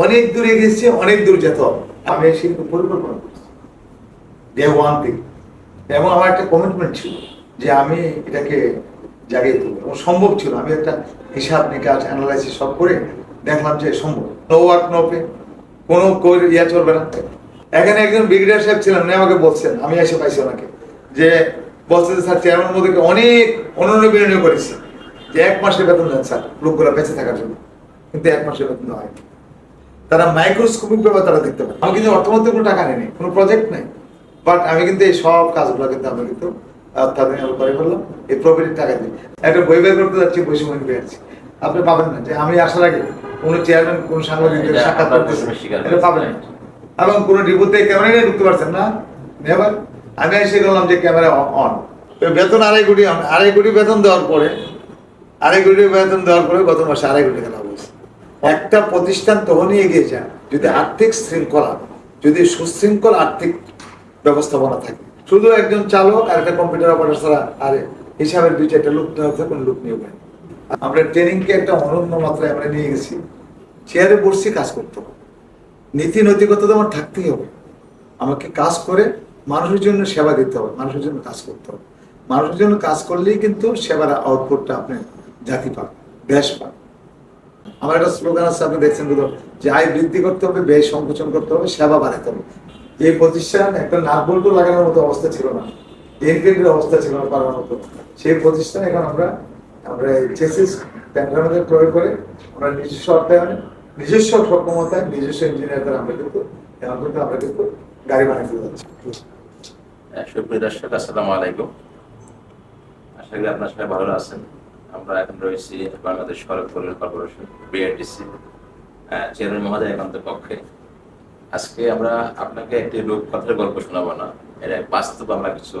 অনেক দূরে গেছি অনেক দূর যেতে। আমি সেরকম পরিকল্পনা করছি। ডে ওয়ান থেকে এবং আমার একটা কমিটমেন্ট ছিল যে আমি এটাকে জাগিয়ে তুলবো। এবং সম্ভব ছিল। আমি একটা হিসাব নিকাশ অ্যানালাইসিস সব করে দেখলাম যে সম্ভব। নো ওয়ার্ক নো পে কোনো ইয়া চলবে না। এখানে একজন ব্রিগেডিয়ার সাহেব ছিলেন, উনি আমাকে বলছেন, আমি এসে পাইছি ওনাকে, যে বলছে যে, স্যার চেয়ারম্যান মধ্যে অনেক অনন্য বিনিয়োগ করেছি। যে এক মাসের বেতন দেন, স্যার, লোকগুলো বেঁচে থাকার জন্য। কিন্তু এক মাসের বেতন হয়নি। তারা মাইক্রোস্কোপিক ব্যাপার তারা দেখতে পারে। আমি কিন্তু অর্থমন্ত্রী কোনো টাকা নেই কোনো প্রজেক্ট নেই। বাট আমি কিন্তু এই সব কাজগুলো কিন্তু আমি কিন্তু তাদের করে ফেললাম। এই প্রফিটের টাকা দিয়ে। একটা বই বের করতে যাচ্ছি পেয়েছি আপনি পাবেন না। যে আমি আসার আগে কোনো চেয়ারম্যান কোন সাংবাদিকদের এটা সাক্ষাৎ আপনার করতেছে। এটা পাবেন না। এবং কোনো রিপোর্টে ক্যামেরা নিয়ে ঢুকতে পারছেন না। নেবার আমি এসে গেলাম যে ক্যামেরা অন বেতন আড়াই কোটি আড়াই কোটি বেতন দেওয়ার পরে আড়াই কোটি বেতন দেওয়ার পরে গত মাসে আড়াই কোটি বলছে একটা প্রতিষ্ঠান তখনই এগিয়ে যায়। যদি আর্থিক শৃঙ্খলা, যদি সুশৃঙ্খল আর্থিক ব্যবস্থাপনা থাকে। শুধু একজন চালক আর একটা কম্পিউটার অপারেটর ছাড়া আর হিসাবের দুই চারটা লোক নেওয়া কোনো লোক নিয়ে পায় আমরা ট্রেনিংকে একটা অনন্য মাত্রায় আমরা নিয়ে গেছি। চেয়ারে বসছি কাজ করতে হবে। নীতি নৈতিকতা তো আমার থাকতেই হবে। আমাকে কাজ করে মানুষের জন্য সেবা দিতে হবে, মানুষের জন্য কাজ করতে হবে। মানুষের জন্য কাজ করলেই কিন্তু সেবার আউটপুটটা আপনি জাতি পাবে দেশ পাবে আমার একটা স্লোগান আছে, আপনি দেখছেন বোধ যে আয় বৃদ্ধি করতে হবে, ব্যয় সংকোচন করতে হবে, সেবা বাড়াতে হবে। এই প্রতিষ্ঠান একটা নাক বল্টু লাগানোর মতো অবস্থা ছিল না এনপিএর অবস্থা ছিল না পারার মতো। সেই প্রতিষ্ঠান এখন আমরা আমরা চেসিস প্যান্ডামের প্রয়োগ করে আমরা নিজস্ব অর্থায়নে, নিজস্ব সক্ষমতায়, নিজস্ব ইঞ্জিনিয়ার দ্বারা আমরা কিন্তু, এখন কিন্তু আমরা কিন্তু গাড়ি বানাতে যাচ্ছি। সুপ্রিয় দর্শক, আসসালামু আলাইকুম। আশা করি আপনার সবাই ভালো আছেন। আমরা এখন রয়েছি বাংলাদেশ সড়ক পরিবহন কর্পোরেশন বিআরটিসি চেয়ারম্যান মহোদয় একান্ত কক্ষে। আজকে আমরা আপনাকে একটি রূপকথার গল্প শোনাবো না। এটা বাস্তব আমরা কিছু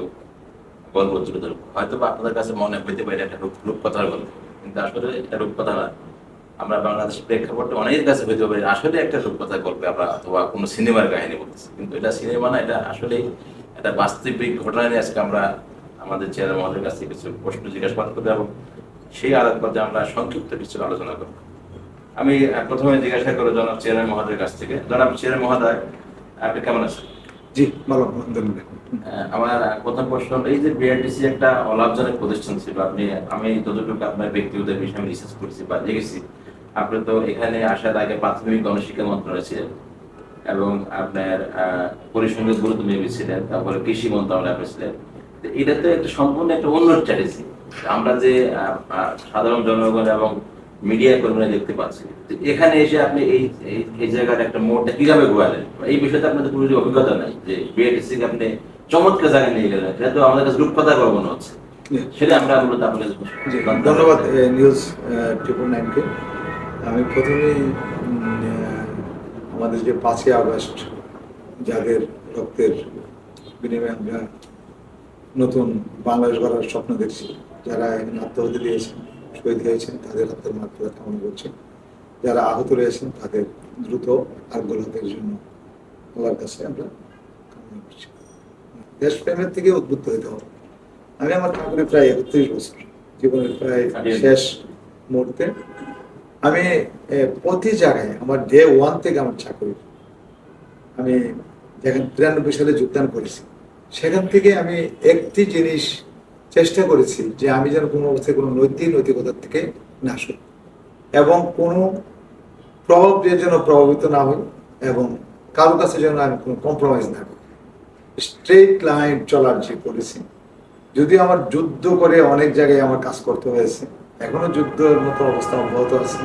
গল্প তুলে ধরবো। হয়তো বা আপনাদের কাছে মনে হইতে পারে একটা রূপ রূপকথার গল্প, কিন্তু আসলে এটা রূপকথা না। আমরা বাংলাদেশের প্রেক্ষাপটে অনেকের কাছে হইতে পারি আসলে একটা রূপকথার গল্পে আমরা অথবা কোনো সিনেমার কাহিনী বলতেছি। কিন্তু এটা সিনেমা না, এটা আসলে একটা বাস্তবিক ঘটনা নিয়ে আজকে আমরা আমাদের চেয়ারম্যান মহোদয়ের কাছে কিছু প্রশ্ন জিজ্ঞাসাবাদ করব এবং সেই আলোকপাতে আমরা সংক্ষিপ্ত কিছু আলোচনা করব। আমি প্রথমে জিজ্ঞাসা করব জনাব চেয়ারম্যান মহোদয়ের কাছ থেকে। জনাব চেয়ারম্যান মহোদয় আপনি কেমন আছেন? জি ভালো আলহামদুলিল্লাহ। আমার প্রথম প্রশ্ন এই যে বিআরটিসি একটা অলাভজনক প্রতিষ্ঠান ছিল আপনি আমি যতটুকু আপনার ব্যক্তিগত বিষয়ে আমি রিসার্চ করেছি বা দেখেছি আপনি তো এখানে আসার আগে প্রাথমিক গণশিক্ষা মন্ত্রণালয় ছিলেন এবং আপনার পরিসংখ্যান গুরুত্ব নিয়োগী ছিলেন তারপরে কৃষি মন্ত্রণালয় আপনি ছিলেন। তো এটা তো একটা সম্পূর্ণ একটা অন্য স্ট্র্যাটেজি আমরা যে সাধারণ জনগণ এবং মিডিয়া কর্মীরা দেখতে পাচ্ছি এখানে এসে আপনি এই এই- জায়গার একটা মোড়টা কীভাবে ঘোরালেন? এই বিষয়তে আপনাদের কোনো অভিজ্ঞতা নাই যে বিএটিসি আপনি চমৎকার জায়গায় নিয়ে গেলেন এটা তো আমাদের কাছে রূপকথা মনে হচ্ছে। সেটা আমরা মূলত ধন্যবাদ। নিউজ ট্রিপল নাইনকে। আমি প্রথমেই আমাদের যে পাঁচই আগস্ট যাদের রক্তের বিনিময়ে আমরা নতুন বাংলাদেশ গড়ার স্বপ্ন দেখছি যারা এখানে আত্মহত্যা দিয়েছেন শহীদ হয়েছেন, তাদের আত্মার মাত্রা কামনা করছি। যারা আহত রয়েছেন, তাদের দ্রুত আর গোলাপের জন্য আল্লাহর কাছে আমরা কামনা করছি। দেশপ্রেমের থেকে উদ্বুদ্ধ হতে হবে। আমি আমার চাকরি প্রায় একত্রিশ বছর, জীবনের প্রায় শেষ মুহূর্তে আমি প্রতি জায়গায় আমার ডে ওয়ান থেকে আমার চাকরি। আমি যেখানে তিরানব্বই সালে যোগদান করেছি, সেখান থেকে আমি একটি জিনিস চেষ্টা করেছি যে আমি যেন কোনো অবস্থায় কোনো নৈতিক, নৈতিকতার থেকে না সরি এবং কোনো প্রভাব যেন প্রভাবিত না হই এবং কারও কাছে যেন আমি কোনো কম্প্রোমাইজ না করি। স্ট্রেট লাইন চলার যে পলিসি যদি আমার যুদ্ধ করে অনেক জায়গায় আমার কাজ করতে হয়েছে, এখনও যুদ্ধের মতো অবস্থা অব্যাহত আছে।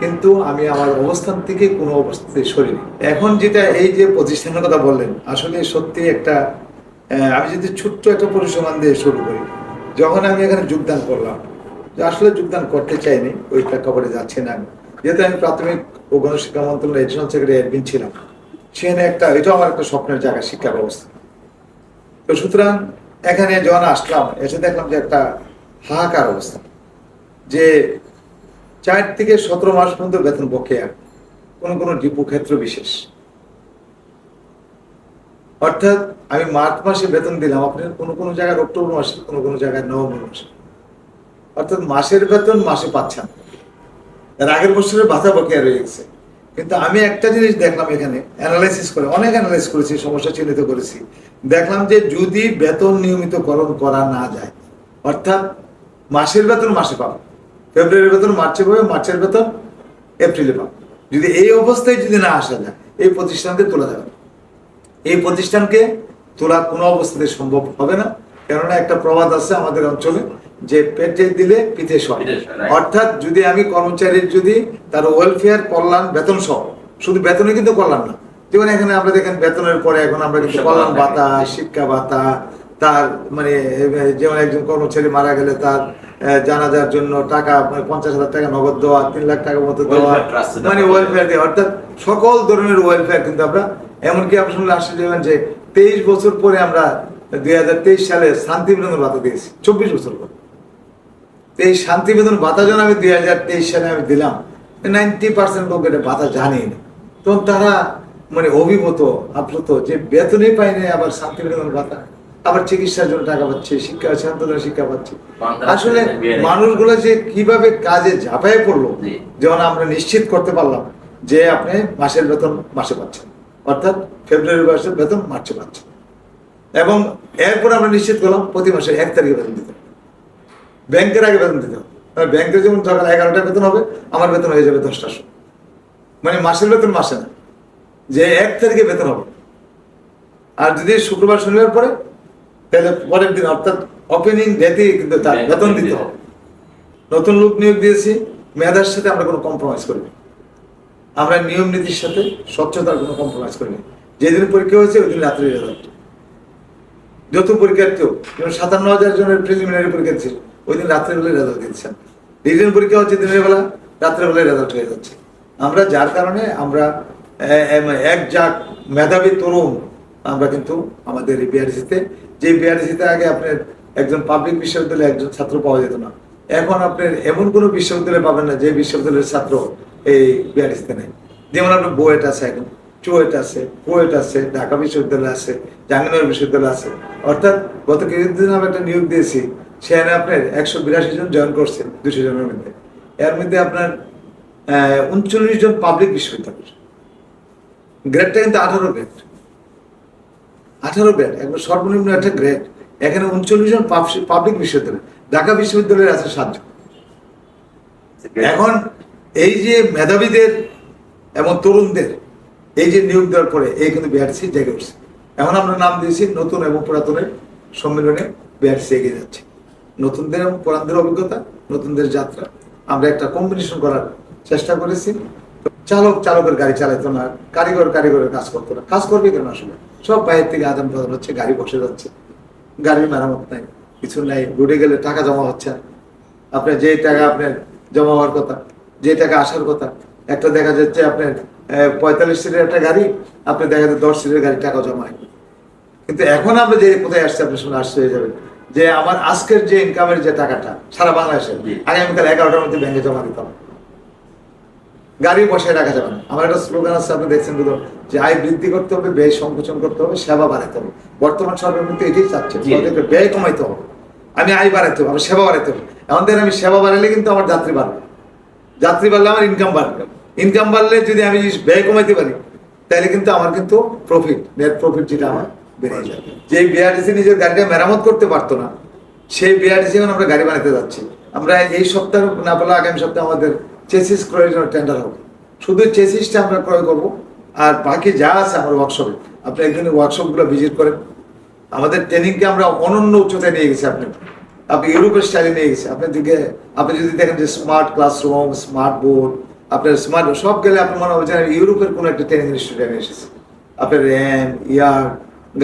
কিন্তু আমি আমার অবস্থান থেকে কোনো অবস্থাতে সরিনি। এখন যেটা এই যে প্রতিষ্ঠানের কথা বললেন, আসলে সত্যি একটা আমি যদি ছোট্ট একটা পরিসমান দিয়ে শুরু করি। যখন আমি এখানে যোগদান করলাম আসলে যোগদান করতে চাইনি, ওই প্রেক্ষাপটে যাচ্ছে না আমি। যেহেতু আমি প্রাথমিক ও গণশিক্ষা মন্ত্রণালয়ের এডিশনাল সেক্রেটারি অ্যাডমিন ছিলাম, সেখানে একটা, এটাও আমার একটা স্বপ্নের জায়গা, শিক্ষা ব্যবস্থা। তো সুতরাং, এখানে যখন আসলাম, এসে দেখলাম যে একটা হাহাকার অবস্থা। যে চার থেকে সতেরো মাস পর্যন্ত বেতন বকেয়া, কোনো কোনো ডিপো ক্ষেত্র বিশেষ। অর্থাৎ আমি মার্চ মাসে বেতন দিলাম আপনার কোনো কোনো জায়গায় অক্টোবর মাসে, কোনো কোনো জায়গায় নভেম্বর মাসে। অর্থাৎ মাসের বেতন মাসে পাচ্ছেন এর আগের বছরের ভাতা বকেয়া রয়ে গেছে কিন্তু আমি একটা জিনিস দেখলাম এখানে অ্যানালাইসিস করে, অনেক অ্যানালাইস করেছি, সমস্যা চিহ্নিত করেছি। দেখলাম যে যদি বেতন নিয়মিতকরণ করা না যায়, অর্থাৎ মাসের বেতন মাসে পাবো, ফেব্রুয়ারির বেতন মার্চে পাবে, মার্চের বেতন এপ্রিলে পাবো। যদি এই অবস্থায় যদি না আসা যায়, এই প্রতিষ্ঠানকে তোলা যাবে। এই প্রতিষ্ঠানকে তোলা কোনো অবস্থাতে সম্ভব হবে না। কেননা একটা প্রবাদ আছে আমাদের অঞ্চলে যে পেটে দিলে পিঠে right. অর্থাৎ যদি আমি কর্মচারীর যদি তার ওয়েলফেয়ার কল্যাণ বেতন সহ শুধু বেতনে কিন্তু কল্যাণ না। যেমন এখানে আমরা দেখেন বেতনের পরে এখন আমরা কিন্তু শিক্ষা কল্যাণ ভাতা, শিক্ষা ভাতা তার মানে যেমন একজন কর্মচারী মারা গেলে তার জানাজার জন্য টাকা মানে পঞ্চাশ হাজার টাকা নগদ দেওয়া তিন লাখ টাকার মতো দেওয়া মানে। ওয়েলফেয়ার দেওয়া। অর্থাৎ সকল ধরনের ওয়েলফেয়ার কিন্তু আমরা এমনকি আপনি শুনলে আশ্চর্য হবেন যে তেইশ বছর পরে আমরা দুই হাজার তেইশ সালে শান্তি বিনোদন ভাতা দিয়েছি চব্বিশ বছর পর তো এই শান্তি বেতন ভাতা যখন আমি দুই হাজার তেইশ সালে আমি দিলাম নাইনটি পার্সেন্ট লোক এটা ভাতা জানেই না তখন তারা মানে অভিভূত আপ্লুত যে বেতনই পাই নাই আবার শান্তি বেতন ভাতা আবার চিকিৎসার জন্য টাকা পাচ্ছে শিক্ষা ছাত্রদের শিক্ষা পাচ্ছে আসলে। মানুষগুলো যে কীভাবে কাজে ঝাঁপায় পড়ল। যেমন আমরা নিশ্চিত করতে পারলাম যে আপনি মাসের বেতন মাসে পাচ্ছেন অর্থাৎ ফেব্রুয়ারি মাসের বেতন মার্চে পাচ্ছেন এবং এরপর আমরা নিশ্চিত করলাম প্রতি মাসে এক তারিখে বেতন দিতে হবে। ব্যাংকের আগে বেতন দিতে হবে। ব্যাংকে যেমন সকাল এগারোটা বেতন হবে আমার বেতন হয়ে যাবে দশটার সময়। মানে মাসের বেতন মাসে না যে এক তারিখে বেতন হবে। আর যদি শুক্রবার শনিবার পরে তাহলে পরের দিন অর্থাৎ ওপেনিং ডেতে কিন্তু তার বেতন দিতে হবে। নতুন লোক নিয়োগ দিয়েছি মেধার সাথে আমরা কোনো কম্প্রোমাইজ করিনি। আমরা নিয়ম নীতির সাথে স্বচ্ছতার কোনো কম্প্রোমাইজ করিনি। যেদিন পরীক্ষা হয়েছে, ওই দিন রাত্রি রেজাল্ট যত পরীক্ষার্থীও যেমন সাতান্ন হাজার জনের প্রিলিমিনারি পরীক্ষা ছিল ওই দিন রাত্রেবেলায় রেজাল্ট দিচ্ছেন রিটেন পরীক্ষা হচ্ছে দিনের বেলা রাত্রেবেলায় রেজাল্ট হয়ে যাচ্ছে। আমরা যার কারণে আমরা এক যাক মেধাবী তরুণ, আমরা কিন্তু আমাদের এই বিআরসিতে যে বিআরসিতে আগে আপনার একজন পাবলিক বিশ্ববিদ্যালয়ে একজন ছাত্র পাওয়া যেত না। এখন আপনার এমন কোনো বিশ্ববিদ্যালয় পাবেন না যে বিশ্ববিদ্যালয়ের ছাত্র এই নেই যেমন আপনার বুয়েট আছে এখন চুয়েট আছে কুয়েট আছে ঢাকা বিশ্ববিদ্যালয় আছে জাহাঙ্গীরনগর বিশ্ববিদ্যালয় আছে। অর্থাৎ গত কিছুদিন আমি একটা নিয়োগ দিয়েছি সেখানে আপনার একশো বিরাশি জন জয়েন করছে দুশো জনের মধ্যে। এর মধ্যে আপনার উনচল্লিশ জন পাবলিক বিশ্ববিদ্যালয় গ্রেডটা কিন্তু আঠারো গ্রেড আঠারো গ্রেড একবার সর্বনিম্ন একটা গ্রেড এখানে উনচল্লিশ জন পাবলিক বিশ্ববিদ্যালয় ঢাকা বিশ্ববিদ্যালয়ের আছে সাতজন। এখন এই যে মেধাবীদের এবং তরুণদের, এই যে নিয়োগ দেওয়ার পরে এই কিন্তু বিআরসি জেগে উঠছে। এখন আমরা নাম দিয়েছি নতুন এবং পুরাতনের সম্মেলনে বিআরসি এগিয়ে যাচ্ছে। নতুনদের এবং পুরানদের অভিজ্ঞতা, নতুনদের যাত্রা, আমরা একটা কম্বিনেশন করার চেষ্টা করেছি। চালক চালকের গাড়ি চালাইতো না, কারিগর কারিগরের কাজ করতো না। কাজ করবে কেন আসলে? সব বাইরের থেকে আদান প্রদান হচ্ছে, গাড়ি বসে যাচ্ছে। গাড়ির মেরামত নাই, কিছু নাই, রুটে গেলে টাকা জমা হচ্ছে। আপনার যে টাকা আপনার জমা হওয়ার কথা যে টাকা আসার কথা। একটা দেখা যাচ্ছে আপনার পঁয়তাল্লিশ সিটের একটা গাড়ি আপনি দেখা যাচ্ছে দশ সিটের গাড়ি টাকা জমা হয় কিন্তু এখন আমরা যে কোথায় আসছি আপনি শুনে আসতে হয়ে যাবেন যে আমার আজকের যে ইনকামের যে টাকাটা সারা বাংলাদেশে। আগামীকাল এগারোটার মধ্যে ব্যাংকে জমা দিতে হবে। গাড়ি বসায় রাখা যাবে না। আমার একটা স্লোগান আছে আপনি দেখছেন বুধ যে আয় বৃদ্ধি করতে হবে ব্যয় সংকোচন করতে হবে সেবা বাড়াতে হবে। বর্তমান সরকার কিন্তু এটাই চাচ্ছে। ব্যয় কমাইতে হবে। আমি আয় বাড়াতে হবে আমার সেবা বাড়াতে হবে। এখন আমি সেবা বাড়ালে কিন্তু আমার যাত্রী বাড়বে। যাত্রী বাড়লে আমার ইনকাম বাড়বে। ইনকাম বাড়লে যদি আমি ব্যয় কমাইতে পারি, তাহলে কিন্তু আমার কিন্তু প্রফিট নেট প্রফিট যেটা আমার বেড়ে যাবে যে বিআরটিসি নিজের গাড়িটা মেরামত করতে পারতো না, সেই বিআরটিসি এখন আমরা গাড়ি বানাতে যাচ্ছি। আমরা এই সপ্তাহ না বলে আগামী সপ্তাহে আমাদের চেসিস ক্রয়ের জন্য টেন্ডার হবে। শুধু চেসিসটা আমরা ক্রয় করব, আর বাকি যা আছে আমার ওয়ার্কশপে আপনি একদিন ওয়ার্কশপগুলো ভিজিট করেন। আমাদের ট্রেনিংকে আমরা অনন্য উচ্চতায় নিয়ে গেছি আপনি আপনি ইউরোপের স্টাইলে নিয়ে গেছি। আপনি দিকে, আপনি যদি দেখেন যে স্মার্ট ক্লাসরুম স্মার্ট বোর্ড আপনার স্মার্ট সব গেলে আপনার মনে হবে যে ইউরোপের কোনো একটা ট্রেনিং ইনস্টিটিউটে এসেছে। আপনার র্যাম ইয়ার,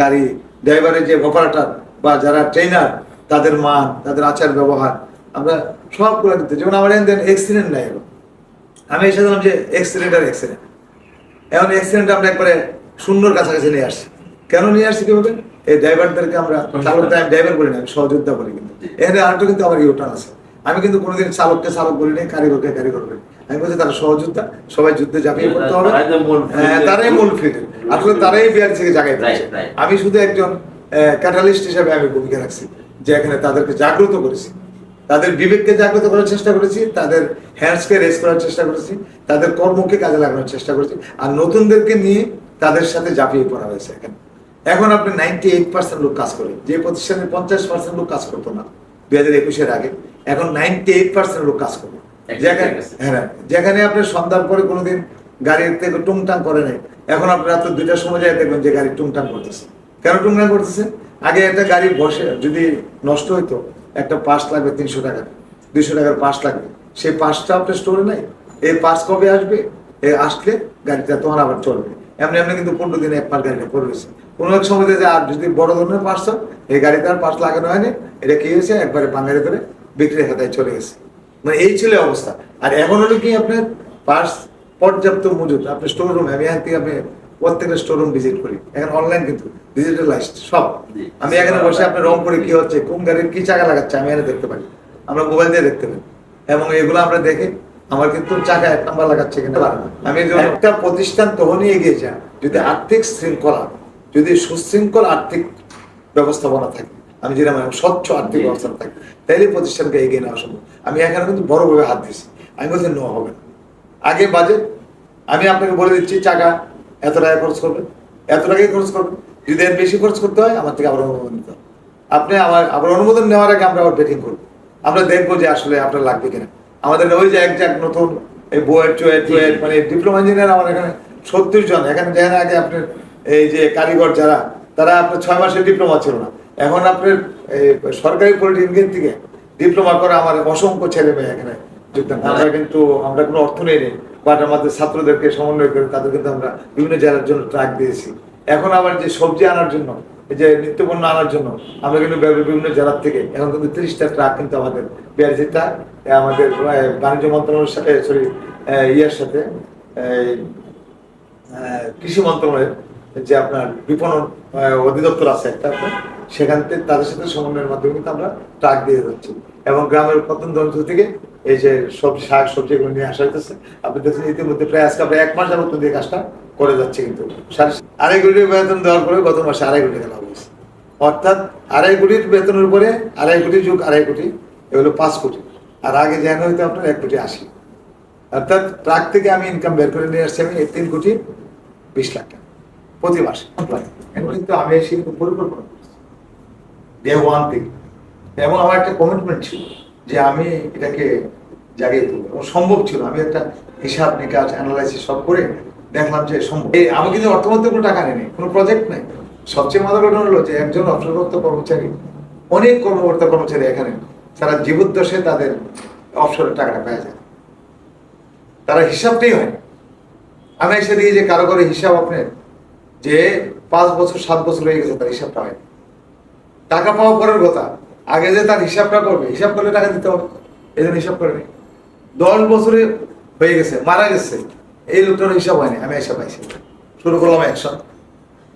গাড়ি ড্রাইভারের যে অপারেটর বা যারা ট্রেনার তাদের মান, তাদের আচার ব্যবহার, আমরা সব করে দিতে যেমন আমার এখানে এক্সিডেন্ট নাই এখন। আমি এসে দিলাম যে অ্যাক্সিডেন্ট আর অ্যাক্সিডেন্ট এখন অ্যাক্সিডেন্ট আমরা একবারে শূন্যর কাছাকাছি নিয়ে আসছি। কেন নিয়ে আসছি কি বলবেন এই ড্রাইভারদেরকে আমরা চালক আমি ড্রাইভার বলি না আমি সহযোদ্ধা বলি কিন্তু। এখানে আরেকটা কিন্তু আমার ইউটার্ন আছে। আমি কিন্তু কোনোদিন চালককে চালক বলি নাই কারিগরকে কারিগর বলি আমি বলছি তারা সহযোদ্ধা সবাই যুদ্ধে ঝাঁপিয়ে পড়তে হবে। তারাই মূল field হ্যাঁ, তারাই মূল ফিল্ড আসলে তারাই বিআর থেকে জায়গায় Right, right. আমি শুধু একজন ক্যাটালিস্ট হিসেবে আমি ভূমিকা রাখছি যে এখানে তাদেরকে জাগ্রত করেছি। তাদের বিবেককে জাগ্রত করার চেষ্টা করেছি তাদের হ্যান্ডসকে রেস করার চেষ্টা করেছি তাদের কর্মকে কাজে লাগানোর চেষ্টা করেছি আর নতুনদেরকে নিয়ে তাদের সাথে ঝাঁপিয়ে পড়া হয়েছে এখানে। এখন আপনি নাইনটি এইট পার্সেন্ট লোক কাজ করে যে প্রতিষ্ঠানে পঞ্চাশ পার্সেন্ট লোক কাজ করতো না দুই হাজার একুশের আগে এখন নাইনটি এইট পার্সেন্ট লোক কাজ করে যেখানে হ্যাঁ যেখানে আপনি সন্ধ্যার পরে কোনোদিন গাড়ির থেকে টুংটাং করে নাই এখন আপনি রাত্র দুইটার সময় যায় দেখবেন যে গাড়ি টুংটাং করতেছে। কেন টুংটাং করতেছে? আগে একটা গাড়ি বসে যদি নষ্ট হইতো একটা পাস লাগবে তিনশো টাকা দুইশো টাকার পাস লাগবে। সেই পাসটা আপনার স্টোরে নাই। এই পাস কবে আসবে? এ আসলে গাড়িটা তখন আবার চলবে। এমনি এমনি কিন্তু পনেরো দিনে একবার গাড়িটা পড়ে রয়েছে। কোনো এক সময় যে আর যদি বড় ধরনের হয় এই গাড়িতে আর পাস লাগানো হয়নি এটা কি হয়েছে? একবারে বাঙালি করে বিক্রির খাতায় চলে গেছে। মানে এই ছিল অবস্থা। আর এখন হলো কি আপনার পার্স পর্যাপ্ত মজুদ আপনার স্টোর রুম আমি এখান থেকে আমি প্রত্যেকটা স্টোর রুম ভিজিট করি। এখন অনলাইন কিন্তু ডিজিটালাইজড সব। আমি এখানে বসে আপনার রং করে কি হচ্ছে কোন গাড়ির কি চাকা লাগাচ্ছে আমি এখানে দেখতে পারি। আমরা মোবাইল দিয়ে দেখতে পারি। এবং এগুলো আমরা দেখে আমার কিন্তু চাকা এক নাম্বার লাগাচ্ছে কিনা আমি একটা প্রতিষ্ঠান তখনই এগিয়ে যায় যদি আর্থিক শৃঙ্খলা যদি সুশৃঙ্খল আর্থিক ব্যবস্থাপনা থাকে আমি যেরকম স্বচ্ছ আর্থিক। ব্যবস্থা থাকে তাইলে প্রতিষ্ঠানকে এগিয়ে নেওয়া সম্ভব। আমি এখানে কিন্তু বড়ভাবে হাত দিয়েছি। আমি বলছি নেওয়া হবে না। আগে বাজেট আমি আপনাকে বলে দিচ্ছি টাকা এত টাকা খরচ করবেন এত টাকাই খরচ করবেন যদি এর বেশি খরচ করতে হয় আমার থেকে আবার অনুমোদন নিতে হবে। আপনি আমার আবার অনুমোদন নেওয়ার আগে আমরা আবার বেটিং করব। আমরা দেখব যে আসলে আপনার লাগবে কিনা। আমাদের ওই যে এক জাক নতুন এই চুয়েট টুয়েট মানে ডিপ্লোমা ইঞ্জিনিয়ার আমার এখানে সত্তর জন। এখানে দেখেন আগে আপনার এই যে কারিগর যারা, তারা আপনার ছয় মাসের ডিপ্লোমা ছিল না। এখন আপনার সরকারি পলিটেকনিক থেকে ডিপ্লোমা করে আমার অসংখ্য ছেলে মেয়ে এখানে যোগদান আমরা কিন্তু, আমরা কোনো অর্থ নেই বাট আমাদের ছাত্রদেরকে সমন্বয় করে তাদের কিন্তু আমরা বিভিন্ন জেলার জন্য ট্রাক দিয়েছি। এখন আবার যে সবজি আনার জন্য যে নিত্যপণ্য আনার জন্য, আমরা কিন্তু বিভিন্ন জেলার থেকে, এখন কিন্তু তিরিশটা ট্রাক কিন্তু আমাদের বিআরজিটা আমাদের বাণিজ্য মন্ত্রণালয়ের সাথে সরি ইয়ের সাথে কৃষি মন্ত্রণালয়ের যে আপনার বিপণন অধিদপ্তর আছে একটা আপনার, সেখান থেকে তাদের সাথে সমন্বয়ের মাধ্যমে কিন্তু আমরা ট্রাক দিয়ে যাচ্ছি। এবং গ্রামের প্রত্যন্ত অঞ্চল থেকে এই যে সবজি শাক সবজি এগুলো নিয়ে আসা হইতেছে। আপনি দেখছেন ইতিমধ্যে প্রায় আজকে আমরা এক মাস যাবত এই কাজটা করে যাচ্ছে কিন্তু। আড়াই কোটি বেতন দেওয়ার পরে গত মাসে আড়াই কোটি টাকা লাভ হয়েছে। অর্থাৎ আড়াই কোটির বেতনের উপরে আড়াই কোটি যুগ আড়াই কোটি এগুলো পাঁচ কোটি। আর আগে যেন হইতো আপনার এক কোটি আশি। অর্থাৎ ট্রাক থেকে আমি ইনকাম বের করে নিয়ে আসছি আমি তিন কোটি বিশ লাখ টাকা। প্রতি মাসে। কিন্তু আমি কিন্তু পরিকল্পনা ডে ওয়ান থেকে এবং আমার একটা কমিটমেন্ট ছিল যে আমি এটাকে জাগিয়ে এবং সম্ভব ছিল আমি একটা হিসাব নিকাশ অ্যানালাইসিস সব করে দেখলাম যে সম্ভব। আমি কিন্তু অর্থমন্ত্রী কোনো টাকা নেই কোনো প্রজেক্ট নেই। সবচেয়ে মজার ঘটনা হলো যে একজন অবসরপ্রাপ্ত কর্মচারী, অনেক কর্মকর্তা কর্মচারী এখানে, তারা জীবদ্দশে তাদের অবসরের টাকাটা পেয়ে যায়। তারা হিসাবটাই হয় আমি এসে দিয়ে যে কারও কারও হিসাব আপনি যে পাঁচ বছর, সাত বছর হয়ে গেছে তার হিসাবটা হয় না। টাকা পাওয়া পরের কথা, আগে যে তার হিসাবটা করবে, হিসাব করলে টাকা দিতে হবে এই জন্য হিসাব করে নেই। দশ বছরে হয়ে গেছে, মারা গেছে, এই লোকটার হিসাব হয়নি, আমি হিসাব পাইছি। শুরু করলাম অ্যাকশন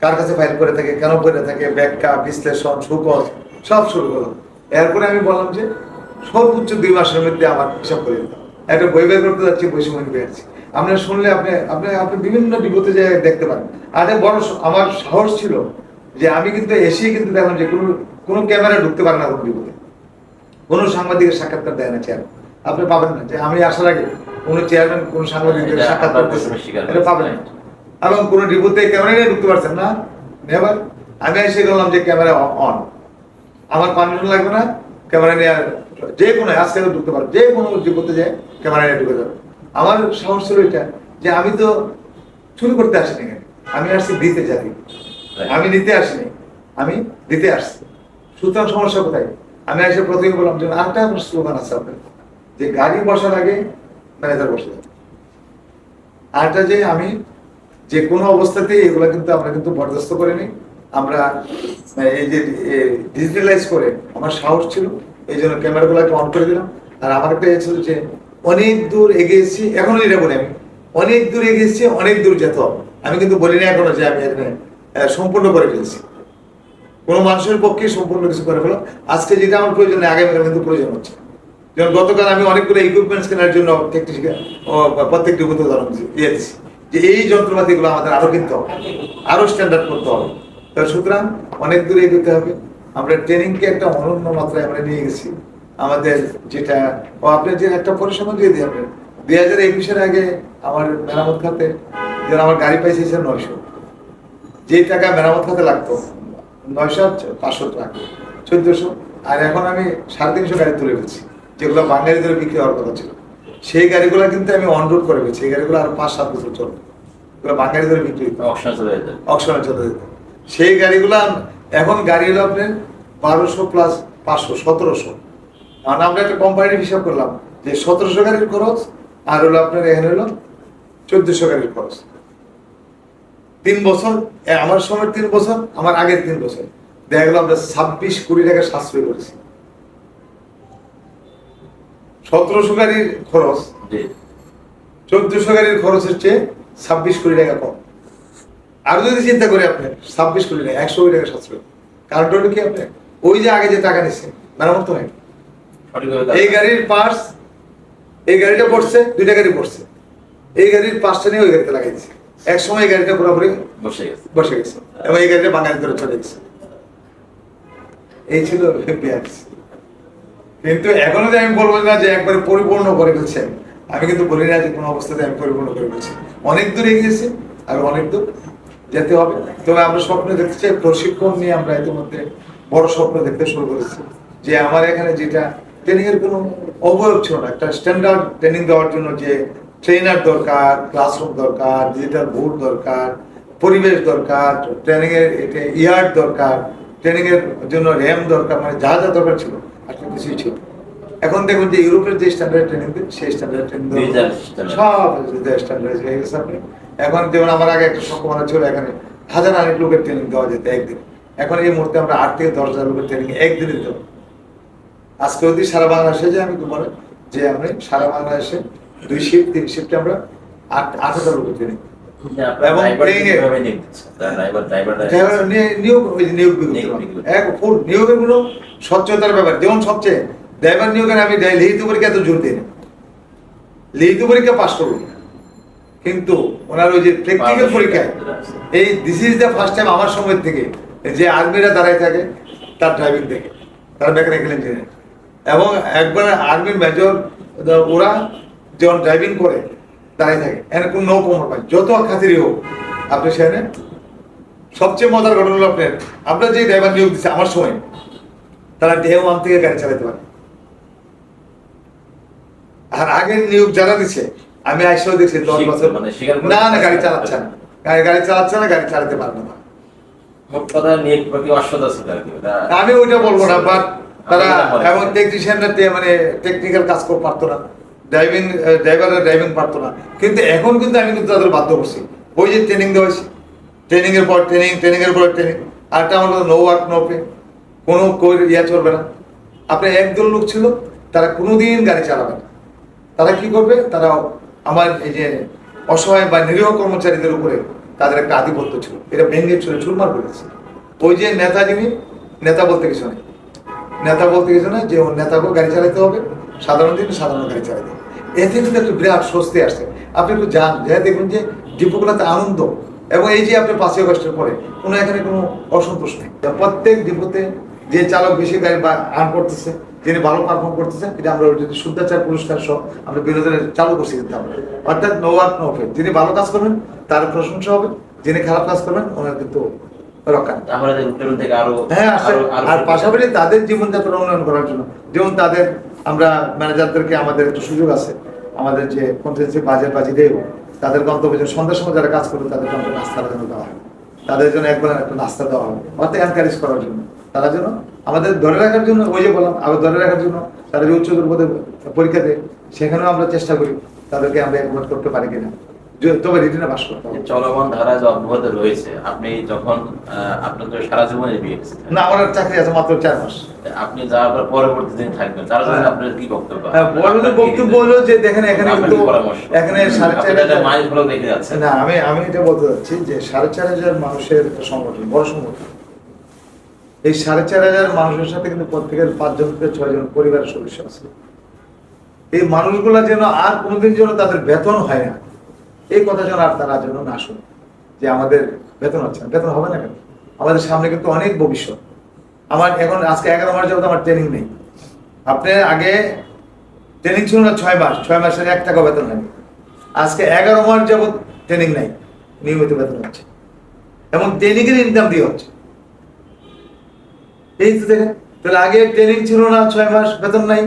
কার কাছে ফাইল করে থাকে, কেন করে থাকে, ব্যাখ্যা, বিশ্লেষণ সুকজ সব শুরু করলাম। এরপরে আমি বললাম যে সর্বোচ্চ দুই মাসের মধ্যে আমার হিসাব করে দিতাম একটা বই বের করতে যাচ্ছি বৈষম্য পেয়েছি আপনার শুনলে আপনি আপনি আপনি বিভিন্ন বিপদে জায়গায় দেখতে পারেন। আর বড় আমার সাহস ছিল যে আমি কিন্তু এসে কিন্তু দেখলাম যে কোনো কোনো ক্যামেরা ঢুকতে পারে না কোনো বিপদে। কোনো সাংবাদিকের সাক্ষাৎকার দেয় না চেয়ার আপনি পাবেন না। যে আমি আসার আগে কোনো চেয়ারম্যান কোনো সাংবাদিকের এটা সাক্ষাৎ আপনার করতেছে প্রথমে স্বীকার এটা পাবেন না। এবং কোনো ডিপোতে ক্যামেরা নিয়ে ঢুকতে পারছেন না। নেভার আমি এসে বললাম যে ক্যামেরা অন। আমার পারমিশন লাগবে না। ক্যামেরা নিয়ে যে কোনো আজকে ঢুকতে পারবে যে কোনো ডিপোতে যায় ক্যামেরা নিয়ে ঢুকে যাবে। আমার সাহস ছিল এটা যে আমি তো চুরি করতে আসিনি আমি আসছি দিতে জাতি। আমি নিতে আসিনি। আমি দিতে আসছি। সুতরাং সমস্যা কোথায়? আমি এসে প্রথমে বললাম যে আমার স্লোগান আছে আপনার। যে গাড়ি বসার আগে ম্যানেজার বসে যাবে আরেকটা যে আমি যে কোনো অবস্থাতেই এগুলো কিন্তু আমরা কিন্তু বরদাস্ত করিনি। আমরা এই যে ডিজিটালাইজ করে আমার সাহস ছিল। এই জন্য ক্যামেরাগুলোকে অন করে দিলাম। আর আমার একটা ছিল যে অনেক দূর এগিয়েছি এখনও এটা বলি আমি অনেক দূর এগিয়েছি অনেক দূর যেতে আমি কিন্তু বলি না এখনও যে আমি এখানে সম্পূর্ণ করে ফেলছি। কোনো মানুষের পক্ষে সম্পূর্ণ কিছু করে ফেলো। আজকে যেটা আমার প্রয়োজন নেই, আগামীকাল কিন্তু প্রয়োজন হচ্ছে। যেমন গতকাল আমি অনেকগুলো ইকুইপমেন্টস কেনার জন্য টেকনিশিয়ান প্রত্যেকটি উদাহরণ দিয়েছি- যে এই যন্ত্রপাতিগুলো আমাদের আরও কিনতে হবে, আরও স্ট্যান্ডার্ড করতে হবে। তো সুতরাং অনেক দূরে এগোতে হবে। আমরা ট্রেনিংকে একটা অনন্য মাত্রায় আমরা নিয়ে গেছি। আমাদের যেটা ও আপনি যে একটা পরিসংখ্যান দিয়ে দিই আপনি দুই হাজার একুশের আগে আমার মেরামত খাতে যেন আমার গাড়ি পাইছে ছিল নয়শো। যে টাকা মেরামত খাতে লাগতো নয়শো পাঁচশো টাকা চোদ্দশো। আর এখন আমি সাড়ে তিনশো গাড়ি তুলে ফেলছি যেগুলো বাঙালি ধরে বিক্রি হওয়ার কথা ছিল। সেই গাড়িগুলো কিন্তু আমি অন রোড করে ফেলছি এই গাড়িগুলো আর পাঁচ সাত বছর চলবে। এগুলো বাঙালি ধরে বিক্রি অপশন চলে যেত। সেই গাড়িগুলো এখন গাড়ি হলো আপনার বারোশো প্লাস পাঁচশো সতেরোশো। কারণ আমরা একটা কোম্পানির হিসাব করলাম যে সতেরোশো গাড়ির খরচ আর হলো আপনার এখানে হলো চোদ্দশো গাড়ির খরচ। তিন বছর আমার সময় তিন বছর আমার আগের তিন বছর। দেখা গেলো আমরা ছাব্বিশ কোটি টাকা সাশ্রয় করেছি। সতেরোশো গাড়ির খরচ চোদ্দশো গাড়ির খরচের চেয়ে ছাব্বিশ কোটি টাকা কম। আর যদি চিন্তা করি আপনি ছাব্বিশ কোটি টাকা একশো কোটি টাকা সাশ্রয়। কারণটা হলো কি আপনি ওই যে আগে যে টাকা নিচ্ছে মেরামত সঠিকভাবে এই গাড়ির পার্টস এই গাড়িটা পড়ছে দুইটা গাড়ি পড়ছে। এই গাড়ির পার্টসটা নিয়ে ওই গাড়িতে লাগাই দিচ্ছে এক সময় এই গাড়িটা পুরোপুরি বসে গেছে। বসে গেছে। এবং এই গাড়িটা বাঙালি ধরে চলে গেছে। এই ছিল কিন্তু এখনও যে আমি বলব না যে একবারে পরিপূর্ণ করে ফেলছেন আমি কিন্তু বলি না যে কোনো অবস্থাতে আমি পরিপূর্ণ করে ফেলছি। অনেক দূর এগিয়েছে আর অনেক দূর যেতে হবে। তবে আমরা স্বপ্ন দেখতে চাই প্রশিক্ষণ নিয়ে আমরা ইতিমধ্যে বড় স্বপ্ন দেখতে শুরু করেছি। যে আমার এখানে যেটা ট্রেনিং এর কোনো অবয়ব ছিল না। একটা স্ট্যান্ডার্ড ট্রেনিং দেওয়ার জন্য যে ট্রেনার দরকার ক্লাসরুম দরকার ডিজিটাল বোর্ড দরকার পরিবেশ দরকার ট্রেনিং এর ইয়ার্ড দরকার ট্রেনিং এর জন্য র্যাম দরকার মানে যা যা দরকার ছিল আসলে কিছুই ছিল এখন দেখুন যে ইউরোপের যে স্ট্যান্ডার্ড ট্রেনিং দেন সেই স্ট্যান্ডার্ড ট্রেনিং সব স্ট্যান্ডার্ড হয়ে গেছে আপনি এখন যেমন আমার আগে একটা সম্ভাবনা ছিল এখানে হাজার অনেক লোকের ট্রেনিং দেওয়া যেত একদিন। এখন এই মুহূর্তে আমরা আট থেকে দশ হাজার লোকের ট্রেনিং একদিনে পারি আজকে যদি সারা বাংলাদেশে যে আমি তোমার যে আমি সারা বাংলাদেশে দুই শিফট তিন শিফটে আমরা আট আট হাজার এবং ড্রাইভার নিয়ে- নিয়োগ ওই নিয়োগ বিজ্ঞপ্তি নিয়োগ বানানো। বিজ্ঞপ্তি। এক ফুল নিয়োগের কোনো স্বচ্ছতার ব্যাপার। যেমন সবচেয়ে ড্রাইভার নিয়োগের আমি ড্রাই- লিখিত পরীক্ষা এত জোর দিই না। লিখিত পরীক্ষা করব কিন্তু ওনার ওই যে প্র্যাকটিক্যাল পরীক্ষায় এই this is the first time আমার সময় থেকে যে আর্মিরা দাঁড়ায় থাকে তার ড্রাইভিং দেখে। তার মেকানিক্যাল ইঞ্জিনিয়ার এবং একবার আর্মি মেজর ওরা যখন ড্রাইভিং করে দাঁড়ায় থাকে। এর কোনো নো কম্প্রোমাইজ যত খাতিরই হোক আপনি সেখানে সবচেয়ে মজার ঘটনা হলো আপনার আপনার যে ড্রাইভার নিয়োগ দিচ্ছে আমার সময় তারা ডে ওয়ান থেকে গাড়ি চালাতে পারে। আর আগের নিয়োগ যারা দিচ্ছে আমি আইসেও দেখছি দশ বছর মানে না না গাড়ি চালাচ্ছে না। গাড়ি চালাচ্ছে না গাড়ি চালাতে পারবে না। আমি ওইটা বলব না বাট তারা। এবং টেকনিশিয়ানরা মানে টেকনিক্যাল কাজ করতে পারতো না। ড্রাইভিং ড্রাইভাররা ড্রাইভিং পারতো না। কিন্তু এখন কিন্তু আমি কিন্তু তাদের বাধ্য করছি। ওই যে ট্রেনিং দেওয়া হয়েছে। ট্রেনিং এর পর ট্রেনিং ট্রেনিং এর পর ট্রেনিং আরটা আমার নো ওয়ার্ক নো পে কোনো ইয়া চলবে না। আপনার একদল লোক ছিল তারা কোনোদিন গাড়ি চালাবে না। তারা কি করবে? তারা আমার এই যে অসহায় বা নিরীহ কর্মচারীদের উপরে তাদের একটা আধিপত্য ছিল। এটা ভেঙে চলে চুরমার করেছে ওই যে নেতা যিনি নেতা বলতে কিছু নেই। নেতা বলতে কিছু না যে ওর নেতাকেও গাড়ি চালাতে হবে, সাধারণ দিন সাধারণ গাড়ি চালাতে হবে। এতে কিন্তু একটা বিরাট স্বস্তি আসছে। আপনি একটু যান যে দেখুন যে ডিপোগুলোতে আনন্দ, এবং এই যে আপনি পাঁচই আগস্টের পরে, কোনো এখানে কোনো অসন্তোষ নেই। প্রত্যেক ডিপোতে যে চালক বেশি গাড়ি বা আর্ন করতেছে, যিনি ভালো পারফর্ম করতেছে, এটা আমরা যদি শুদ্ধাচার পুরস্কার সহ আমরা বিনোদনের চালু করছি কিন্তু আমরা। অর্থাৎ নো ওয়ার্ক নো যিনি ভালো কাজ করবেন, তার প্রশংসা হবে, যিনি খারাপ কাজ করবেন, ওনার কিন্তু থেকে আরও হ্যাঁ আরো- পাশাপাশি তাদের জীবনযাত্রা উন্নয়ন করার জন্য। যেমন তাদের আমরা ম্যানেজারদেরকে আমাদের একটু সুযোগ আছে। আমাদের যে কন্টেন্সি বাজেট বাজি দেব তাদের গন্তব্যে যে সন্ধ্যার সময় যারা কাজ করবে তাদের জন্য নাস্তার জন্য দেওয়া হয়। তাদের জন্য একবার একটা নাস্তা দেওয়া হবে অর্থাৎ এনকারেজ করার জন্য। তারা যেন আমাদের ধরে রাখার জন্য ওই যে বললাম আবার ধরে রাখার জন্য তারা যে উচ্চ পরীক্ষা দেয়। সেখানেও আমরা চেষ্টা করি তাদেরকে আমরা একমত করতে পারি কিনা। তবে পাস করতে হবে। চলমান ধারা যে অব্যাহত রয়েছে আপনি যখন আপনার তো সারা বিয়ে না আমার চাকরি আছে মাত্র চার মাস। আপনি যাওয়ার পর পরবর্তী দিন থাকবেন তার জন্য হ্যাঁ। আপনার কি বক্তব্য? হ্যাঁ, বক্তব্য হলো যে দেখেন এখানে? এখানে সাড়ে চার হাজার- মাইল ফলক দেখে যাচ্ছেন। না আমি আমি এটা বলতে চাচ্ছি যে সাড়ে চার হাজার মানুষের সংগঠন বড় সংগঠন। এই সাড়ে চার হাজার মানুষের সাথে কিন্তু প্রত্যেকের পাঁচজন থেকে ছয়জন পরিবারের সদস্য আছে। এই মানুষগুলা যেন আর কোনোদিন যেন তাদের বেতন হয় না। এই কথা যেন আর তারা যেন না শুনে, যে আমাদের বেতন হচ্ছে না। বেতন হবে না কেন? আমাদের সামনে কিন্তু অনেক ভবিষ্যৎ। আমার এখন আজকে এগারো মাস যাবত আমার ট্রেনিং নেই। আপনি আগে ট্রেনিং ছিল না ছয় মাস, ছয় মাসের এক টাকা বেতন নেই আজকে এগারো মাস যাবত ট্রেনিং নাই, নিয়মিত বেতন হচ্ছে। এবং ট্রেনিং এর ইনকাম দিয়ে হচ্ছে। এই তো দেখেন, তাহলে আগে ট্রেনিং ছিল না, ছয় মাস বেতন নাই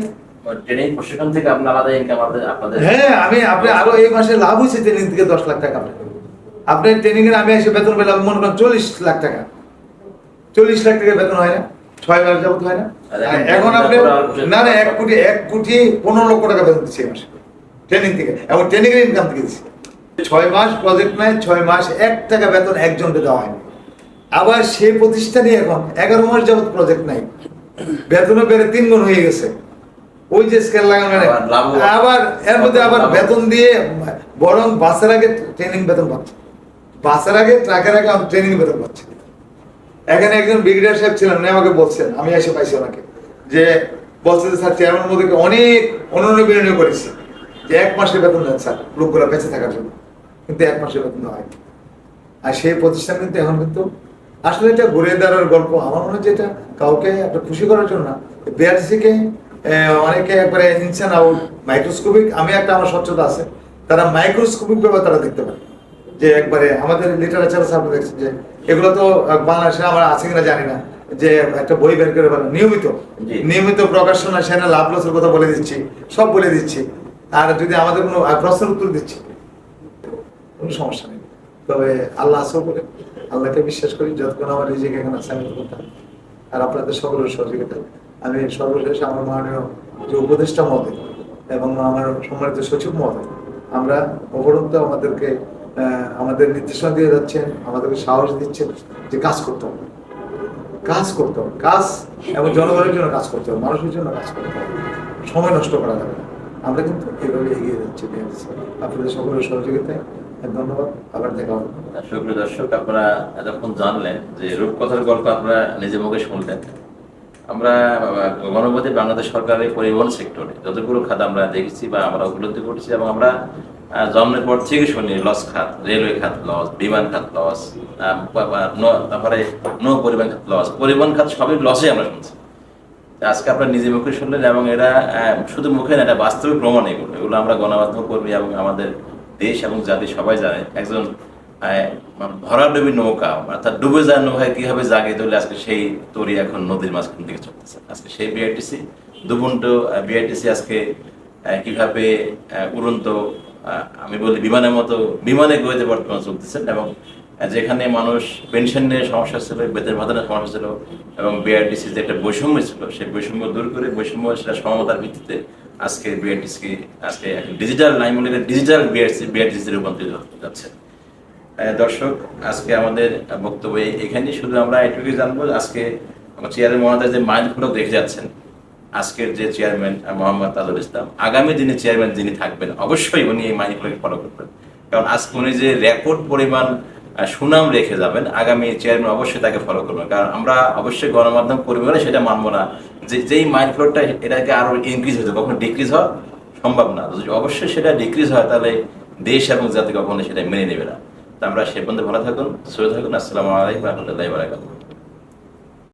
ট্রেনিং থেকে আপনার আলাদা ইনকাম আপনাদের হ্যাঁ আমি আপনি আরও এই মাসে লাভ হয়েছে ট্রেনিং থেকে দশ লাখ টাকা আপনার আপনি ট্রেনিং এর আমি এসে বেতন পেলাম মনে করেন চল্লিশ লাখ টাকা। চল্লিশ লাখ টাকা বেতন হয় না ছয় মাস যাবত হয় না। এখন এখন আপনি না না এক কোটি এক কোটি পনেরো লক্ষ টাকা বেতন দিচ্ছি এই মাসে। ট্রেনিং থেকে। এবং ট্রেনিং এর ইনকাম থেকে দিচ্ছি। ছয় মাস প্রজেক্ট নেয় ছয় মাস এক টাকা বেতন একজনকে দেওয়া হয় আবার সেই প্রতিষ্ঠানে এখন এগারো মাস যাবত প্রজেক্ট নাই। বেতনও বেড়ে তিন গুণ হয়ে গেছে। ওই যে স্কেল লাগানো নেই। আবার এর মধ্যে আবার বেতন দিয়ে বরং বাসের আগে ট্রেনিং বেতন পাচ্ছে। বাসের আগে ট্রাকের আগে ট্রেনিং বেতন পাচ্ছে। এখানে একজন ব্রিগেডিয়ার সাহেব ছিলেন উনি আমাকে বলছেন আমি এসে পাইছি ওনাকে যে বলছে যে স্যার চেয়ারম্যান মোদীকে অনেক অনুনয় করেছি যে এক মাসের বেতন দেন স্যার লোকগুলো বেঁচে থাকার জন্য। কিন্তু এক মাসের বেতন দেওয়া হয়নি। আর সেই প্রতিষ্ঠান কিন্তু এখন কিন্তু আসলে এটা ঘুরে দাঁড়ার গল্প। আমার মনে হচ্ছে এটা কাউকে একটা খুশি করার জন্য না। বিআরসি কে অনেকে একবারে ইনসান আউট মাইক্রোস্কোপিক আমি একটা আমার স্বচ্ছতা আছে তারা মাইক্রোস্কোপিক ভাবে তারা দেখতে পারে। যে একবারে আমাদের লিটারেচার আপনি দেখছেন যে এগুলো তো বাংলাদেশে আমার আছে কিনা জানি না যে একটা বই বের করে বলেন নিয়মিত নিয়মিত প্রকাশনা সেখানে লাভ লসের কথা বলে দিচ্ছি সব বলে দিচ্ছি। আর যদি আমাদের কোনো প্রশ্নের উত্তর দিচ্ছি কোনো সমস্যা নেই। তবে আল্লাহ আসল করে আল্লাহকে বিশ্বাস করি যতক্ষণ আমার নিজেকে এখানে আসামি করতাম আর আপনাদের সকলের সহযোগিতা আমি সর্বশেষ আমার মাননীয় যে উপদেষ্টা মহোদয় এবং আমার সম্মানিত সচিব মহোদয়, আমরা অপরন্ত আমাদেরকে আমাদের নির্দেশনা দিয়ে যাচ্ছেন, আমাদেরকে সাহস দিচ্ছেন যে কাজ করতে হবে। কাজ করতে হবে। কাজ এবং জনগণের জন্য কাজ করতে হবে, মানুষের জন্য কাজ করতে হবে। সময় নষ্ট করা যাবে আমরা কিন্তু এইভাবে এগিয়ে যাচ্ছি আপনাদের সকলের সহযোগিতায়। ধন্যবাদ। আবার দেখা হবে। দর্শক, আপনারা এতক্ষণ জানলেন যে রূপকথার গল্প আপনারা নিজে মুখে শুনলেন। আমরা গণপতি বাংলাদেশ সরকারের পরিবহন সেক্টরে যতগুলো খাত আমরা দেখেছি বা আমরা উপলব্ধি করছি এবং আমরা জন্মের পর থেকে শুনি লস খাত রেলওয়ে খাত লস বিমান খাত লস তারপরে নৌ পরিবহন খাত লস পরিবহন খাত সবই লসে আমরা শুনছি। আজকে আপনারা নিজে মুখে শুনলেন এবং এরা শুধু মুখে না, এটা বাস্তবে প্রমাণ এগুলো। এগুলো আমরা গণমাধ্যম কর্মী এবং আমাদের দেশ এবং জাতি সবাই জানে। একজন আহ, ডুবি নৌকা অর্থাৎ ডুবে যায় নৌকায় কীভাবে জাগে তুলে আজকে সেই তরি এখন নদীর মাঝখান থেকে চলতেছে? আজকে সেই বিআরটিসি দুবন্ট বিআরটিসি আজকে কীভাবে উড়ন্ত আমি বলি বিমানের মতো বিমানে গইতে বর্তমানে চলতেছেন এবং যেখানে মানুষ পেনশন নিয়ে সমস্যা ছিল বেতন ভাতানের সমস্যা ছিল এবং বিআরটিসি যে একটা বৈষম্য ছিল সেই বৈষম্য দূর করে বৈষম্য সেটা সমতার ভিত্তিতে আজকে বিআরটিসি আজকে ডিজিটাল নাইমুলের ডিজিটাল বিআরসি বিআরটিসি রূপান্তরিত যাচ্ছে দর্শক, আজকে আমাদের বক্তব্য এখানেই শুধু আমরা এটুকুই জানব আজকে চেয়ারম্যান মহোদয় যে ফলক দেখে যাচ্ছেন, আজকের যে চেয়ারম্যান মোহাম্মদ তাজুল ইসলাম, আগামী দিনে চেয়ারম্যান যিনি থাকবেন, অবশ্যই উনি এই মাইন্ড ফলক ফলো করবেন। কারণ আজকে উনি যে রেকর্ড পরিমাণ সুনাম রেখে যাবেন, আগামী চেয়ারম্যান অবশ্যই তাকে ফলো করবেন। কারণ আমরা অবশ্যই গণমাধ্যম হলে সেটা মানবো না। যে, যেই মাইন্ড ফ্লোরটা এটাকে আরও ইনক্রিজ হতে কখনো ডিক্রিজ হওয়া সম্ভব না। অবশ্যই সেটা ডিক্রিজ হয়, তাহলে দেশ এবং জাতি কখনো সেটা মেনে নেবে না। তা আমরা সে পর্যন্ত ভালো থাকুন সুস্থ থাকুন আসসালামু আলাইকুম রহমতুল্লাহ বারাকাতুহ।